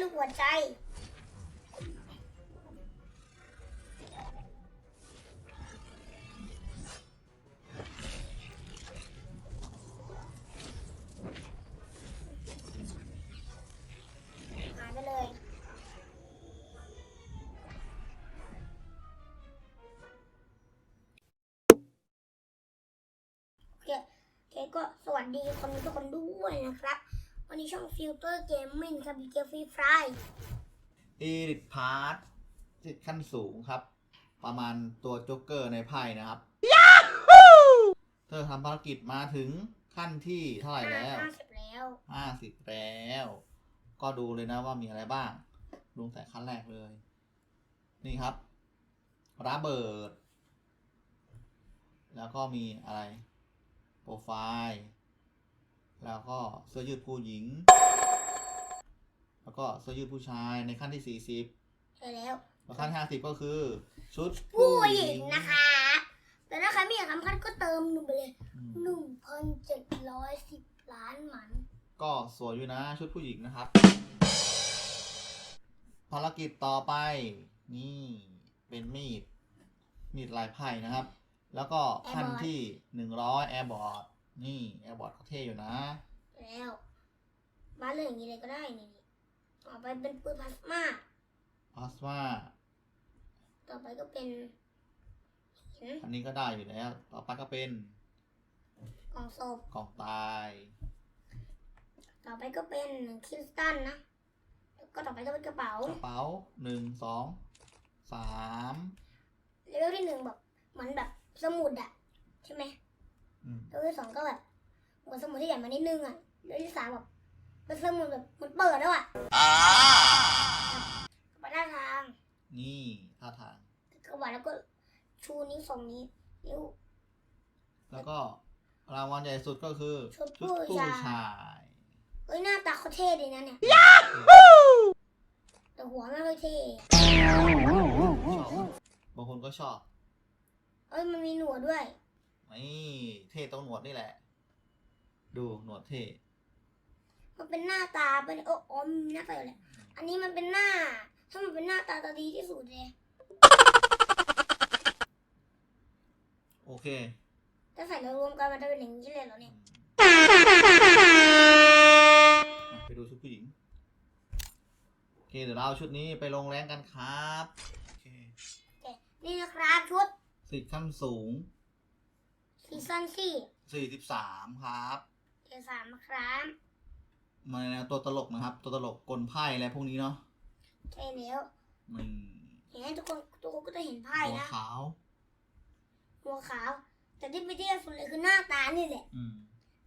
ลูกหัวใจ หายไปเลย โอเคโอเคก็สวัสดีคนทุกคนด้วยนะครับ วันนี้ช่องฟิลเตอร์เกมมิ่งครับดีเกมฟรีไฟเอริทพาร์ทที่ขั้นสูงครับ ประมาณตัวโจ๊กเกอร์ในไพ่นะครับ เธอทำภารกิจมาถึงขั้นที่เท่าไหร่แล้วห้าสิบแล้วห้าสิบแล้ว ก็ดูเลยนะว่ามีอะไรบ้างลงแต่ขั้นแรกเลย นี่ครับระเบิด แล้วก็มีอะไร โปรไฟล์ แล้วก็เสื้อยืดผู้หญิง แล้วก็เสื้อยืดผู้ชายในขั้นที่สี่สิบใช่แล้วแล้วขั้นห้าสิบก็คือ ชุดผู้หญิงนะคะ แต่ถ้าใครไม่อยากทำขั้นก็เติมหนึ่งไปเลยอืมหนึ่งพันเจ็ดร้อยสิบล้านหมัน ก็สวยอยู่นะชุดผู้หญิงนะครับ ภารกิจต่อไป นี่เป็นมีดมีดลายไพ่นะครับ แล้วก็ขั้นที่หนึ่งร้อยแอร์บอร์ด นี่แอร์บอร์ดเขาเท่อยู่นะ แล้วบ้านเรื่องอย่างนี้เลยก็ได้นี่นี่ต่อไปเป็นปืนพลาสมาพลาสมาต่อไปก็เป็นหินอันนี้ก็ได้อยู่แล้ว ต่อไปก็เป็นกล่องศพกล่องตาย ต่อไปก็เป็นคริสตัลนะแล้วก็ต่อไปก็เป็นกระเป๋ากระเป๋าหนึ่งสองสามเลเวลที่หนึ่งแบบเหมือนแบบสมุดอะใช่ไหม อืมเลเวลที่สองก็แบบเหมือนสมุดที่ใหญ่มานิดนึงอะเลเวลที่สามแบบเป็นสมุดแบบเหมันเปิดแล้วอะไปด้านทาง นี่ท่าทางกระบาดแล้วก็ชูนิ้วสองนิ้วนิ้วแล้วก็รางวัลใหญ่สุดก็คือชุดชุผู้ดผู้ชายชายเอ้ยหน้าตาเขาเท่ดีนะเนี่ยแต่หัวไม่ค่อยเท่ชอบบางคนก็ชอบ เอ้ยมันมีหนวดด้วยนี่เท่ตรงหนวดนี่แหละ ดูหนวดเท่มันเป็นหน้าตาเป็นโอ้อมหน้าตาอยู่เลยอันนี้มันเป็นหน้า ถ้ามันเป็นหน้าตาตาดีที่สุดเลยโอเคถ้าใส่รวมๆกันมันจะเป็นอย่างนี้เลยเหรอเนี่ยอะไปดูชุดผู้หญิงโอเคเดี๋ยวเราเอาชุดนี้ไปลงแรงกันครับโอเคนี่นะครับชุดสิทธิ์ขั้นสูง ซีซั่นสี่43ครับเกียร์สามนะครับมาในแนวตัวตลกนะครับ ตัวตลกกลไพ่อะไรพวกนี้เนาะใช่แล้วนี่เห็นไหมทุกคนทุกคนก็จะเห็นไพ่หัวนะ ขาว หัวขาว แต่ที่ไม่เที่สุดเลยคือหน้าตานี่แหละ อืม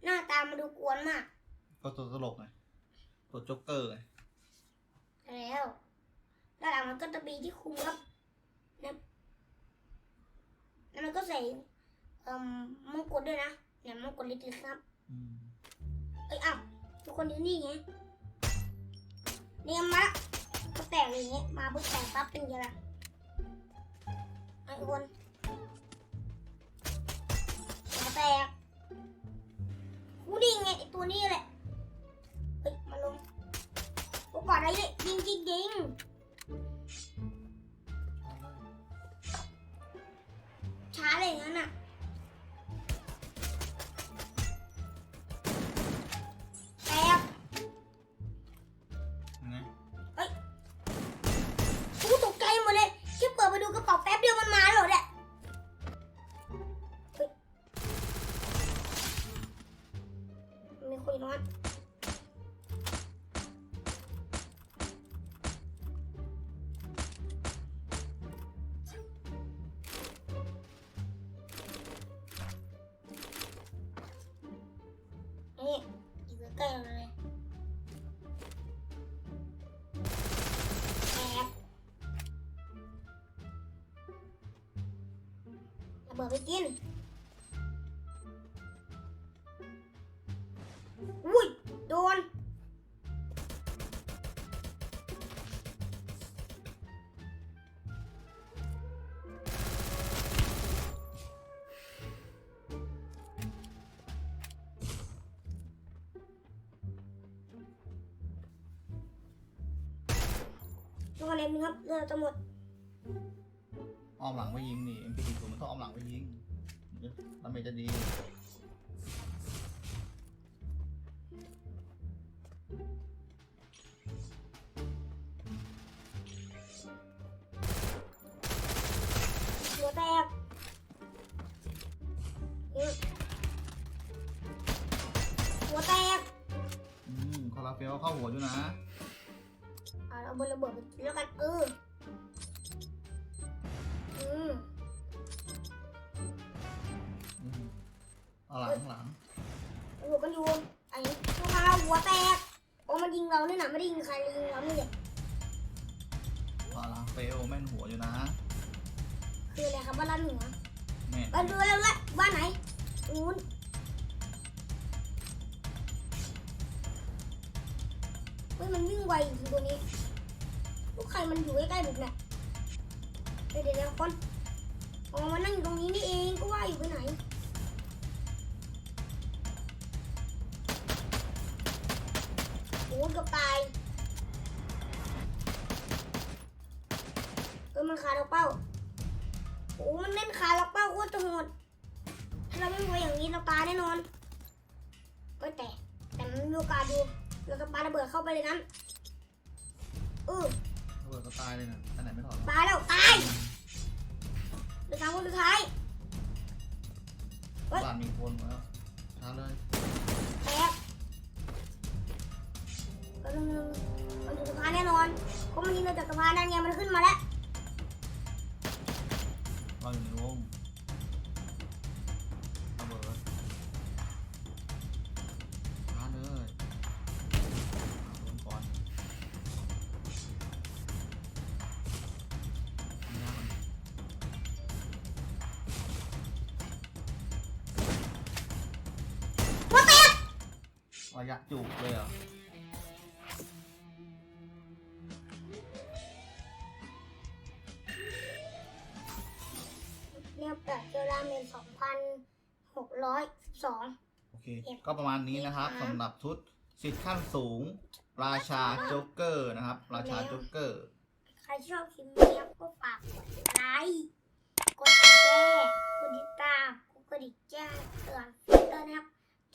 หน้าตามาดูกวนมากก็ตัวตลกไงตัวโจ๊กเกอร์ไงใช่แล้วด้านหลังมันก็จะมีที่คุมครับนะแล้วมันก็ใส่ เอ่อมงกุฎด้วยนะเนี่ยมงกุฎเล็กๆครับ อืมเอ้ยอ้าวทุกคนดูนี่ไงเนี่ยมาละก็แตกอย่างเงี้ยมาปุ๊บแตกปั๊บเป็นยังไงล่ะไอ้คนมาแตกกูดีไงไอ้ตัวนี้แหละเฮ้ยมาลงกูกอดอะไรเลยยิงยิงยิงช้าเลยอย่างนั้นอะ มีคุยนอนนี่อยู่ใกล้ๆเราเลยแอบระเบิดไปกิน ต้องอะไรนึงครับเรือจะหมดอ้อมหลังไปยิงนี่ MP40 มันต้องอ้อมหลังไปยิงดาเมจจะดีหัวแตกอืมหัวแตกอืมคอลาเฟลเข้าหัวอยู่นะ อะเราบนระเบิดไปกินแล้วกันเอออืมอืมเอาหลังหลังระเบิดกันอยู่ไอ้ตัวาหัวแตกโอ้มันยิงเราเนี่ยนะไม่ได้ยิงใครเลยยิงเราเนี่ยคอลาเฟลแม่นหัวอยู่นะคืออะไรครับบ้านร้านหนึ่งเหรอแม่นบ้านเรือแล้วละบ้านไหนนู้น ฮ้ยมันวิ่งไวจริงตัวนี้ลูกใครมันอยู่ใกล้ๆผมเนี่ยเดี๋ยวเดี๋ยวคนอ๋อมันนั่งอยู่ตรงนี้นี่เองก็ว่าอยู่ไปไหนโอ้เกือบตายเออมันขาดอกเป้าโอ้มันเล่นขาล็อกเป้าโคตรจะโหดถ้าเราไม่มวยอย่างนี้เราตายแน่นอนก็แต่แต่มันมีโอกาสดู เราจะปาระเบิดเข้าไปเลยนั้นเออระเบิดก็ตายเลยนะอันไหนไม่ถอดปาแล้วตายเหลือสามคนสุดท้าย เฮ้ย บ้านมีคนหมดแล้วช้าเลยแตกก็นึงนึงมันอยู่สะพานแน่นอนเพราะมันยิงเราจากสะพานนั่นไงมันขึ้นมาแล้ว ระยะจุกเลยเหรอเนี่ยแปดเจอราเมนสองพันหกร้อยสิบสอง โอเค ก็ประมาณนี้นะครับครับสำหรับชุดสิทธิ์ขั้นสูง ราชาโจ๊กเกอร์นะครับ ราชาโจ๊กเกอร์ ใครชอบคลิปนี้ครับก็ฝากกดไลค์กดแชร์กดติดตามกดกระดิ่งแจ้งเตือนเตือนนะครับเ